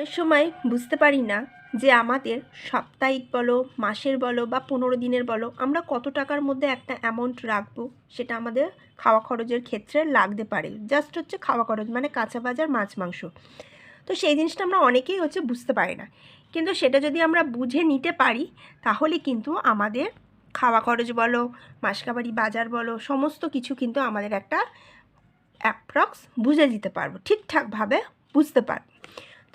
অনেক সময় বুঝতে পারি না যে আমাদের সাপ্তাহিক বলো, মাসের বলো বা পনেরো দিনের বলো, আমরা কত টাকার মধ্যে একটা অ্যামাউন্ট রাখব, সেটা আমাদের খাওয়া খরচের ক্ষেত্রে লাগতে পারে। জাস্ট হচ্ছে খাওয়া খরচ মানে কাঁচা বাজার মাছ, মাংস। তো সেই জিনিসটা আমরা অনেকেই হচ্ছে বুঝতে পারি না। কিন্তু সেটা যদি আমরা বুঝে নিতে পারি, তাহলে কিন্তু আমাদের খাওয়া খরচ বলো, মাসকাবাড়ি বাজার বলো, সমস্ত কিছু কিন্তু আমাদের একটা অ্যাপ্রক্স বুঝে দিতে পারব, ঠিকঠাকভাবে বুঝতে পারব।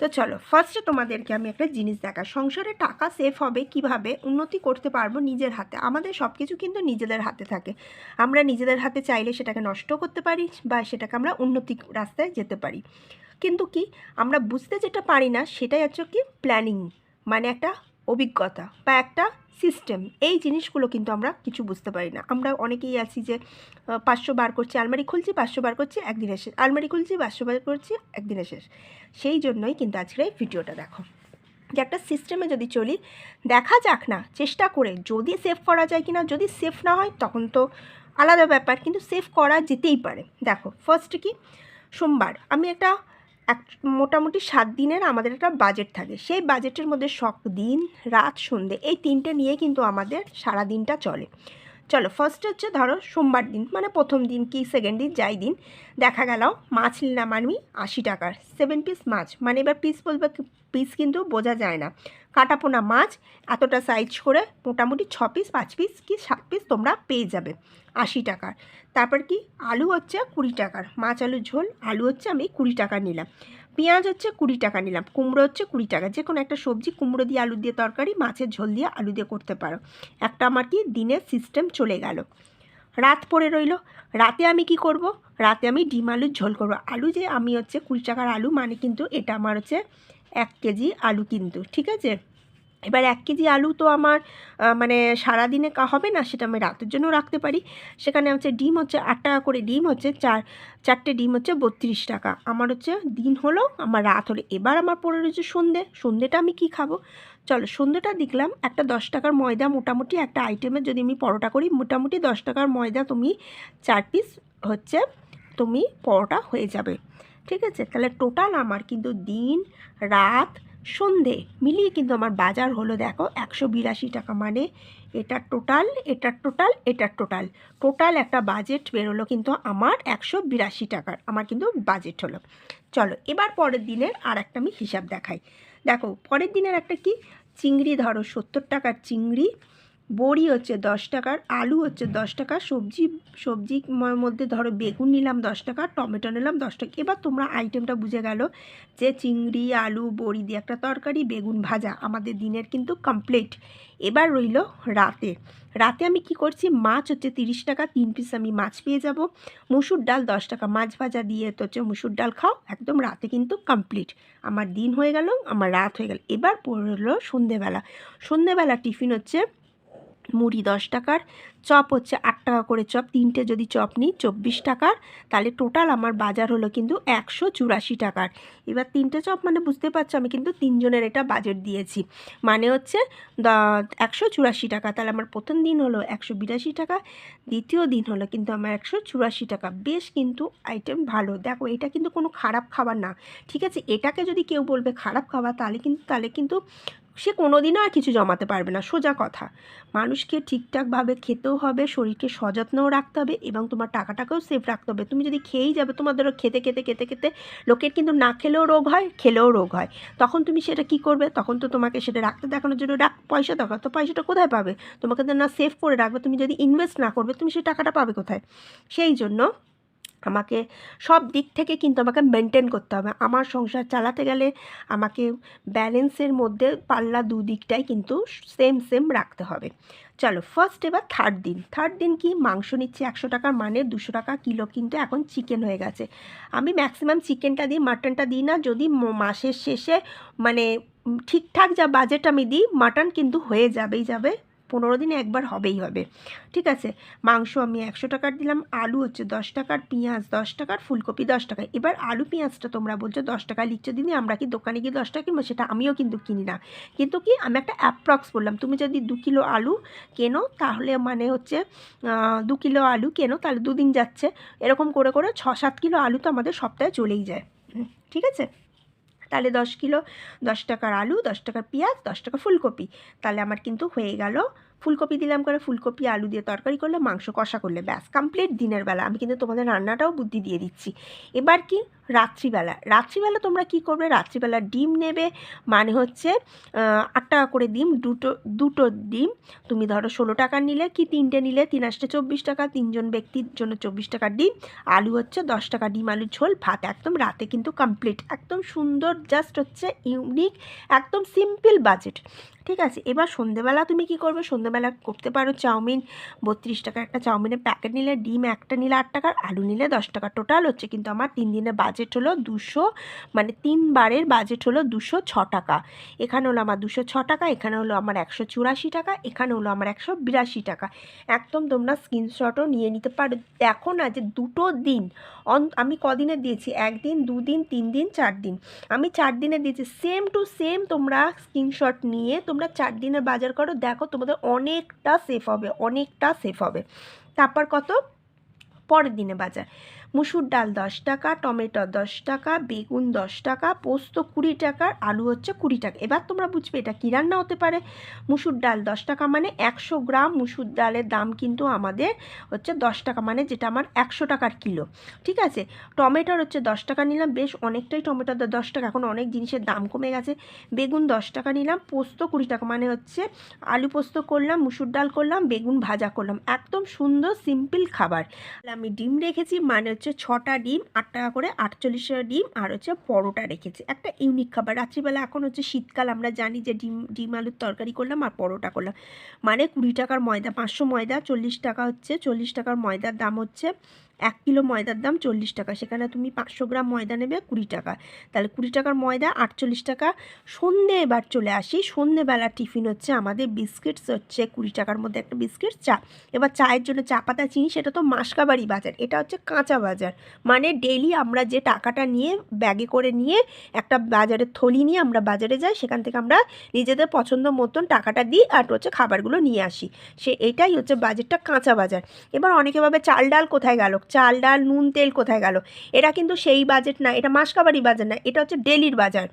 তো চলো ফার্স্টে তোমাদেরকে আমি একটা জিনিস দেখা সংসারে টাকা সেফ হবে কীভাবে? উন্নতি করতে পারব নিজের হাতে। আমাদের সব কিছু কিন্তু নিজেদের হাতে থাকে। আমরা নিজেদের হাতে চাইলে সেটাকে নষ্ট করতে পারি বা সেটাকে আমরা উন্নতি রাস্তায় যেতে পারি। কিন্তু কি? আমরা বুঝতে যেটা পারি না, সেটাই হচ্ছে কি প্ল্যানিং মানে একটা অভিজ্ঞতা বা একটা সিস্টেম এই জিনিসগুলো কিন্তু আমরা কিছু বুঝতে পারি না। আমরা অনেকেই আছি যে পাঁচশো বার করছি, আলমারি খুলছি, পাঁচশো বার করছি একদিনে শেষ। আলমারি খুলছি, পাঁচশো বার করছি একদিনে শেষ। সেই জন্যই কিন্তু আজকের এই ভিডিওটা দেখো। যে একটা সিস্টেমে যদি চলি, দেখা যাক না, চেষ্টা করে যদি সেভ করা যায় কি না যদি সেভ না হয়, তখন তো আলাদা ব্যাপার, কিন্তু সেভ করা যেতেই পারে। দেখো ফার্স্ট কি? সোমবার। আমি একটা এক, মোটামুটি সাত দিনের আমাদের একটা বাজেট থাকে। সেই বাজেটের মধ্যে সক দিন, রাত, সন্ধে এই তিনটে নিয়ে কিন্তু আমাদের সারা দিনটা চলে। চলো ফার্স্ট হচ্ছে ধরো সোমবার দিন মানে প্রথম দিন কি সেকেন্ড দিন, যাই দিন, দেখা গেল মাছ নিলাম আমি আশি টাকার সেভেন পিস মাছ মানে এবার পিস বলবে পিস কিন্তু বোঝা যায় না। কাটাপোনা মাছ, এতটা সাইজ করে মোটামুটি ছ পিস পাঁচ পিস কি সাত পিস তোমরা পেয়ে যাবে আশি টাকার। তারপর কি, আলু হচ্ছে কুড়ি টাকার, মাছ আলুর ঝোল, আলু হচ্ছে আমি কুড়ি টাকা নিলাম। পেঁয়াজ হচ্ছে কুড়ি টাকা নিলাম, কুমড়ো হচ্ছে কুড়ি টাকা। যে কোনো একটা সবজি কুমড়ো দিয়ে আলু দিয়ে তরকারি, মাছের ঝোল দিয়ে আলু দিয়ে করতে পারো। একটা আমার কি দিনের সিস্টেম চলে গেল। রাত পড়ে রইল, রাতে আমি কি করব? রাতে আমি ডিম আলুর ঝোল করব। আলু যে আমি হচ্ছে কুড়ি টাকার আলু মানে কিন্তু এটা আমার হচ্ছে এক কেজি আলু কিন্তু, ঠিক আছে? এবার এক কেজি আলু তো আমার মানে সারাদিনে কা, হবে না সেটা আমি রাতের জন্য রাখতে পারি। সেখানে হচ্ছে ডিম হচ্ছে আট টাকা করে ডিম হচ্ছে চার, চারটে ডিম হচ্ছে বত্রিশ টাকা। আমার হচ্ছে দিন হলো, আমার রাত হলো। এবার আমার পড়ে রয়েছে সন্ধে। সন্ধেটা আমি কি খাব? চলো সন্ধেটা দেখলাম। একটা দশ টাকার ময়দা মোটামুটি একটা আইটেমের যদি আমি পরোটা করি, মোটামুটি দশ টাকার ময়দা তুমি চার পিস হচ্ছে তুমি পরোটা হয়ে যাবে। ঠিক আছে? তাহলে টোটাল আমার কিন্তু দিন, রাত সন্ধে মিলিয়ে কিন্তু আমার বাজার হলো দেখো একশো বিরাশি টাকা। মানে এটা টোটাল এটার টোটাল এটার টোটাল টোটাল একটা বাজেট বেরোলো কিন্তু আমার একশো বিরাশি টাকার। আমার কিন্তু বাজেট হলো। চলো, এবার পরের দিনের আর একটা আমি হিসাব দেখাই। দেখো, পরের দিনের একটা কি? চিংড়ি ধরো, সত্তর টাকার চিংড়ি। বড়ি হচ্ছে দশ টাকার, আলু হচ্ছে দশ টাকা সবজি সবজি মধ্যে ধরো বেগুন নিলাম দশ টাকা, টমেটো নিলাম দশ টাকা। এবার তোমরা আইটেমটা বুঝে গেল যে চিংড়ি, আলু, বড়ি দিয়ে একটা তরকারি, বেগুন ভাজা আমাদের দিনের কিন্তু কমপ্লিট এবার রইল রাতে। রাতে আমি কি করছি? মাছ হচ্ছে তিরিশ টাকা, তিন পিস আমি মাছ পেয়ে যাব। মুসুর ডাল দশ টাকা, মাছ ভাজা দিয়ে তো হচ্ছে মুসুর ডাল খাও, একদম রাতে কিন্তু কমপ্লিট আমার দিন হয়ে গেল, আমার রাত হয়ে গেল। এবার পড়ল সন্ধেবেলা। সন্ধেবেলা টিফিন হচ্ছে মুড়ি দশ টাকার, চপ হচ্ছে আট টাকা করে চপ, তিনটে যদি চপ নিই চব্বিশ টাকার, তাহলে টোটাল আমার বাজার হলো কিন্তু একশো চুরাশি টাকার। এবার তিনটে চপ মানে বুঝতে পারছ আমি কিন্তু তিনজনের এটা বাজেট দিয়েছি। মানে হচ্ছে একশো চুরাশি টাকা, তাহলে আমার প্রথম দিন হলো একশো বিরাশি টাকা, দ্বিতীয় দিন হলো কিন্তু আমার একশো চুরাশি টাকা। বেশ কিন্তু আইটেম ভালো। দেখো এটা কিন্তু কোনো খারাপ খাবার না। ঠিক আছে, এটাকে যদি কেউ বলবে খারাপ খাবার, তাহলে কিন্তু তাহলে কিন্তু সে কোনো দিনও আর কিছু জমাতে পারবে না, সোজা কথা। মানুষকে ঠিকঠাকভাবে খেতেও হবে, শরীরকে সযত্নও রাখতে হবে এবং তোমার টাকাটাকেও সেফ রাখতে হবে। তুমি যদি খেয়েই যাবে, তোমাদেরও খেতে খেতে খেতে খেতে লোকের কিন্তু না খেলেও রোগ হয়, খেলেও রোগ হয়। তখন তুমি সেটা কি করবে? তখন তো তোমাকে সেটা রাখতে, দেখানোর জন্য রাখ, পয়সা দরকার। তো পয়সাটা কোথায় পাবে? তোমাকে না সেভ করে রাখবে। তুমি যদি ইনভেস্ট না করবে, তুমি সেই টাকাটা পাবে কোথায়? সেই জন্য আমাকে সব দিক থেকে কিন্তু আমাকে মেনটেন করতে হবে। আমার সংসার চালাতে গেলে আমাকে ব্যালেন্সের মধ্যে পাল্লা দুদিকটাই কিন্তু সেম সেম রাখতে হবে। চলো ফার্স্ট এবার থার্ড দিন। থার্ড দিন কি? মাংস নিচ্ছে একশো টাকার মানে দুশো টাকা কিলো কিন্তু এখন চিকেন হয়ে গেছে। আমি ম্যাক্সিমাম চিকেনটা দিই মাটনটা দিই না, যদি মাসের শেষে মানে ঠিকঠাক যা বাজেট আমি দিই মাটন কিন্তু হয়ে যাবেই যাবে। পনেরো দিনে একবার হবেই হবে। ঠিক আছে? মাংস আমি একশো টাকার দিলাম, আলু হচ্ছে দশ টাকার, পেঁয়াজ দশ টাকার, ফুলকপি দশ টাকা। এবার আলু পেঁয়াজটা তোমরা বলছো দশ টাকা লিখছো দিদি আমরা কি দোকানে গিয়ে দশ টাকা কিনবো? সেটা আমিও কিন্তু কিনি না। কিন্তু কি, আমি একটা অ্যাপ্রক্স বললাম, তুমি যদি দু কিলো আলু কেনো, তাহলে মানে হচ্ছে দু কিলো আলু কেনো, তাহলে দুদিন যাচ্ছে। এরকম করে করে ছ সাত কিলো আলু তো আমাদের সপ্তাহে চলেই যায়। ঠিক আছে? তাহলে দশ কিলো, দশ টাকার আলু, দশ টাকার পেঁয়াজ, দশ টাকা ফুলকপি। তাহলে আমার কিন্তু হয়ে গেল ফুলকপি দিলাম করে, ফুলকপি, আলু দিয়ে তরকারি করলে মাংস কষা করলে ব্যাস কমপ্লিট দিনের বেলা। আমি কিন্তু তোমাদের রান্নাটাও বুদ্ধি দিয়ে দিচ্ছি। এবার কি? রাত্রিবেলা। রাত্রিবেলা তোমরা কি করবে? রাত্রিবেলা ডিম নেবে মানে হচ্ছে আট টাকা করে ডিম, দুটো দুটো ডিম। তুমি ধরো ষোলো টাকা নিলে কি তিনটে নিলে? তিন আসতে চব্বিশ টাকা, তিনজন ব্যক্তির জন্য চব্বিশ টাকার ডিম। আলু হচ্ছে দশ টাকা ডিম আলু ঝোল, ভাত একদম রাতে কিন্তু কমপ্লিট একদম সুন্দর জাস্ট হচ্ছে ইউনিক একদম সিম্পল বাজেট ঠিক আছে? এবার সন্ধেবেলা তুমি কি করবে? সন্ধেবেলা করতে পারো চাউমিন, বত্রিশ টাকার একটা চাউমিনের প্যাকেট নিলে, ডিম একটা নিলে আট টাকার, আলু নিলে দশ টাকা। টোটাল হচ্ছে কিন্তু আমার তিন দিনের বাজেট হলো দুশো মানে তিনবারের বাজেট হলো দুশো ছ টাকা। এখানে হলো আমার দুশো ছ টাকা, এখানে হলো আমার একশো চুরাশি টাকা, এখানে হলো আমার একশো বিরাশি টাকা। একদম তোমরা স্ক্রিনশটও নিয়ে নিতে পারো। দেখো না যে দুটো দিন, অন, আমি কদিনে দিয়েছি? একদিন, দুদিন তিন দিন চার দিন আমি চার দিনে দিয়েছি। সেম টু সেম তোমরা স্ক্রিনশট নিয়ে তোমরা চার দিনের বাজার করো। দেখো তোমাদের অনেকটা সেফ হবে, অনেকটা সেফ হবে। তারপর কত? পরের দিনে বাজার। মুসুর ডাল দশ টাকা, টমেটো দশ টাকা, বেগুন দশ টাকা, পোস্ত কুড়ি টাকার, আলু হচ্ছে কুড়ি টাকা। এবার তোমরা বুঝবে এটা কী রান্না হতে পারে। মুসুর ডাল দশ টাকা মানে একশো গ্রাম, মুসুর ডালের দাম কিন্তু আমাদের হচ্ছে দশ টাকা মানে যেটা আমার একশো টাকার কিলো। ঠিক আছে? টমেটোর হচ্ছে দশ টাকা নিলাম, বেশ অনেকটাই টমেটোর দশ টাকা। এখন অনেক জিনিসের দাম কমে গেছে। বেগুন দশ টাকা নিলাম, পোস্ত কুড়ি টাকা মানে হচ্ছে আলু পোস্ত করলাম, মুসুর ডাল করলাম, বেগুন ভাজা করলাম। একদম সুন্দর, সিম্পল খাবার। আমি ডিম রেখেছি মানে হচ্ছে ছটা ডিম, আট টাকা করে আটচল্লিশটা ডিম, আর হচ্ছে পরোটা রেখেছি। একটা ইউনিক খাবার। রাত্রিবেলা এখন হচ্ছে শীতকাল, আমরা জানি যে ডিম ডিম আলুর তরকারি করলাম আর পরোটা করলাম। মানে কুড়ি টাকার ময়দা, পাঁচশো ময়দা, চল্লিশ টাকা হচ্ছে, চল্লিশ টাকার ময়দার দাম হচ্ছে এক কিলো ময়দার দাম চল্লিশ টাকা। সেখানে তুমি পাঁচশো গ্রাম ময়দা নেবে কুড়ি টাকা। তাহলে কুড়ি টাকার ময়দা আটচল্লিশ টাকা। সন্ধে এবার চলে আসি। সন্ধেবেলা টিফিন হচ্ছে আমাদের বিস্কিটস, হচ্ছে কুড়ি টাকার মধ্যে একটা বিস্কিট, চা। এবার চায়ের জন্য চা পাতা, চিনি, সেটা তো মাসকাবাড়ি বাজার। এটা হচ্ছে কাঁচা বাজার। মানে ডেইলি আমরা যে টাকাটা নিয়ে ব্যাগে করে নিয়ে একটা বাজারের থলি নিয়ে আমরা বাজারে যাই, সেখান থেকে আমরা নিজেদের পছন্দ মতন টাকাটা দিই আর হচ্ছে খাবারগুলো নিয়ে আসি। সে এটাই হচ্ছে বাজারটা কাঁচা বাজার। এবার অনেকে ভাবে চাল ডাল কোথায় গেল? চাল, ডাল, নুন, তেল কোথায় গেল? এটা কিন্তু সেই বাজেট না, এটা মাসকাবারি বাজেট না, এটা হচ্ছে ডেলির বাজার।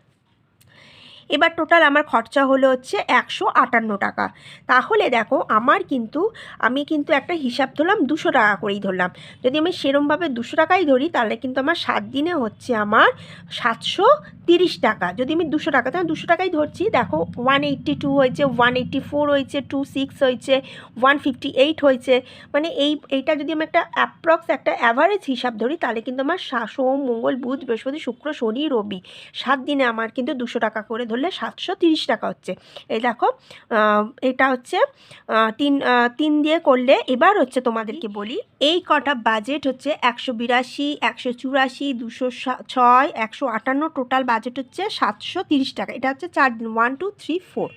এবার টোটাল আমার খরচা হলো হচ্ছে একশো আটান্ন টাকা। তাহলে দেখো, আমার কিন্তু, আমি কিন্তু একটা হিসাব ধরলাম দুশো টাকা করেই ধরলাম। যদি আমি সেরমভাবে দুশো টাকাই ধরি, তাহলে কিন্তু আমার সাত দিনে হচ্ছে আমার সাতশো তিরিশ টাকা। যদি আমি দুশো টাকা, তাহলে দুশো টাকাই ধরছি। দেখো ওয়ান এইট্টি টু হয়েছে ওয়ান এইট্টি ফোর হয়েছে টু সিক্স হয়েছে ওয়ান ফিফটি এইট হয়েছে। মানে এই, এইটা যদি আমি একটা অ্যাপ্রক্স একটা অ্যাভারেজ হিসাব ধরি, তাহলে কিন্তু আমার সোম, মঙ্গল, বুধ, বৃহস্পতি, শুক্র, শনি, রবি, সাত দিনে আমার কিন্তু দুশো টাকা করে ধরলে সাতশো তিরিশ টাকা হচ্ছে। এই দেখো এটা হচ্ছে তিন তিন দিয়ে করলে এবার হচ্ছে তোমাদেরকে বলি, এই কটা বাজেট হচ্ছে একশো বিরাশি, একশো চুরাশি, দুশো ছয়, একশো আটান্ন টোটাল বাজেট হচ্ছে সাতশো তিরিশ টাকা। এটা হচ্ছে চার দিন ওয়ান টু থ্রি ফোর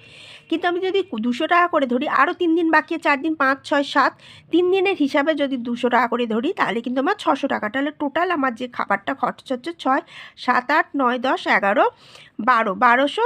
কিন্তু আমি যদি দুশো টাকা করে ধরি, আরও তিন দিন বাকি চার দিন, পাঁচ, ছয়, সাত, তিন দিনের হিসাবে যদি দুশো টাকা করে ধরি, তাহলে কিন্তু আমার ছশো টাকা। তাহলে টোটাল আমার যে খাবারটা খরচ হচ্ছে ছয়, সাত, আট, নয়, দশ, এগারো, বারো, বারোশো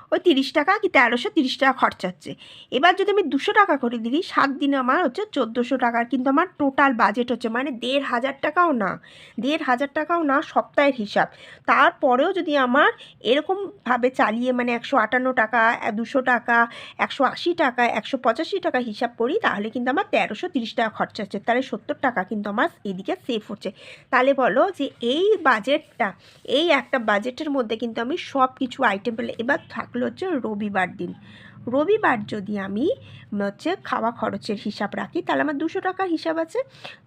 ওই তিরিশ টাকা কি তেরোশো তিরিশ টাকা খরচা হচ্ছে এবার যদি আমি দুশো টাকা করে দিই সাত দিনে আমার হচ্ছে চোদ্দোশো টাকার কিন্তু আমার টোটাল বাজেট হচ্ছে মানে দেড় হাজার টাকাও না, দেড় হাজার টাকাও না সপ্তাহের হিসাব। তারপরেও যদি আমার এরকমভাবে চালিয়ে মানে একশো আটান্ন টাকা, দুশো টাকা, একশো আশি টাকা, একশো পঁচাশি টাকা হিসাব করি, তাহলে কিন্তু আমার তেরোশো তিরিশ টাকা খরচা হচ্ছে তাহলে সত্তর টাকা কিন্তু আমার এদিকে সেফ হচ্ছে। তাহলে বলো যে এই বাজেটটা এই একটা বাজেটের মধ্যে কিন্তু আমি সব কিছু আইটেম পেলে, এবার থাকল হচ্ছে রবিবার দিন। রবিবার যদি আমি হচ্ছে খাওয়া খরচের হিসাব রাখি, তাহলে আমার দুশো টাকার হিসাব আছে।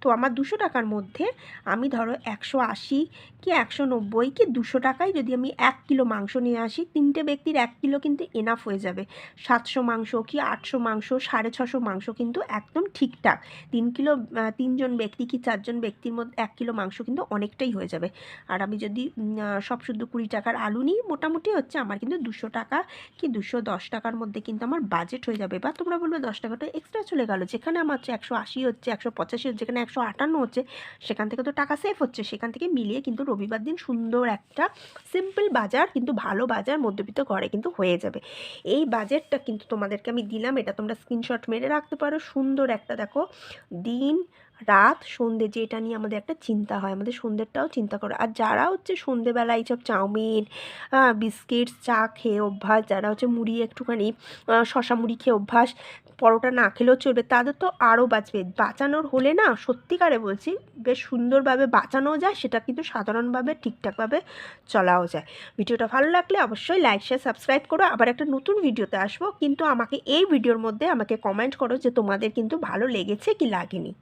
তো আমার দুশো টাকার মধ্যে আমি ধরো একশো আশি কি একশো নব্বই কি দুশো টাকায় যদি আমি এক কিলো মাংস নিয়ে আসি, তিনটে ব্যক্তির এক কিলো কিন্তু এনাফ হয়ে যাবে। সাতশো মাংস কি আটশো মাংস, সাড়ে ছশো মাংস কিন্তু একদম ঠিকঠাক। তিন কিলো তিনজন ব্যক্তি কি চারজন ব্যক্তির মধ্যে এক কিলো মাংস কিন্তু অনেকটাই হয়ে যাবে। আর আমি যদি সব শুদ্ধ কুড়ি টাকার আলু নিই, মোটামুটি হচ্ছে আমার কিন্তু দুশো টাকা কি দুশো দশ টাকার মধ্যে কিন্তু আমার বাজেট হয়ে যাবে বা তোমরা বলবে দশ টাকাটা এক্সট্রা চলে গেলো। যেখানে আমার হচ্ছে একশো আশি হচ্ছে, একশো পঁচাশি হচ্ছে, যেখানে একশো আটান্ন হচ্ছে, সেখান থেকে তো টাকা সেভ হচ্ছে। সেখান থেকে মিলিয়ে কিন্তু রবিবার দিন সুন্দর একটা সিম্পল বাজার কিন্তু ভালো বাজার মধ্যবিত্ত ঘরে কিন্তু হয়ে যাবে। এই বাজেটটা কিন্তু তোমাদেরকে আমি দিলাম। এটা তোমরা স্ক্রিনশট মেরে রাখতে পারো। সুন্দর একটা দেখো দিন রাত, সন্ধে যে এটা নিয়ে আমাদের একটা চিন্তা হয়, আমাদের সন্ধ্যেরটাও চিন্তা করে। আর যারা হচ্ছে সন্ধেবেলা এইসব চাউমিন বিস্কিট চা খেয়ে অভ্যাস, যারা হচ্ছে মুড়ি একটুখানি শশা মুড়ি খেয়ে অভ্যাস, পরোটা না খেলেও চলবে, তাদের তো আরও বাঁচবে। বাঁচানোর হলে না, সত্যিকারে বলছি, বেশ সুন্দরভাবে বাঁচানোও যায়, সেটা কিন্তু সাধারণভাবে ঠিকঠাকভাবে চলাও যায়। ভিডিওটা ভালো লাগলে অবশ্যই লাইক, শেয়ার, সাবস্ক্রাইব করো। আবার একটা নতুন ভিডিওতে আসব, কিন্তু আমাকে এই ভিডিওর মধ্যে আমাকে কমেন্ট করো যে তোমাদের কিন্তু ভালো লেগেছে কি লাগেনি।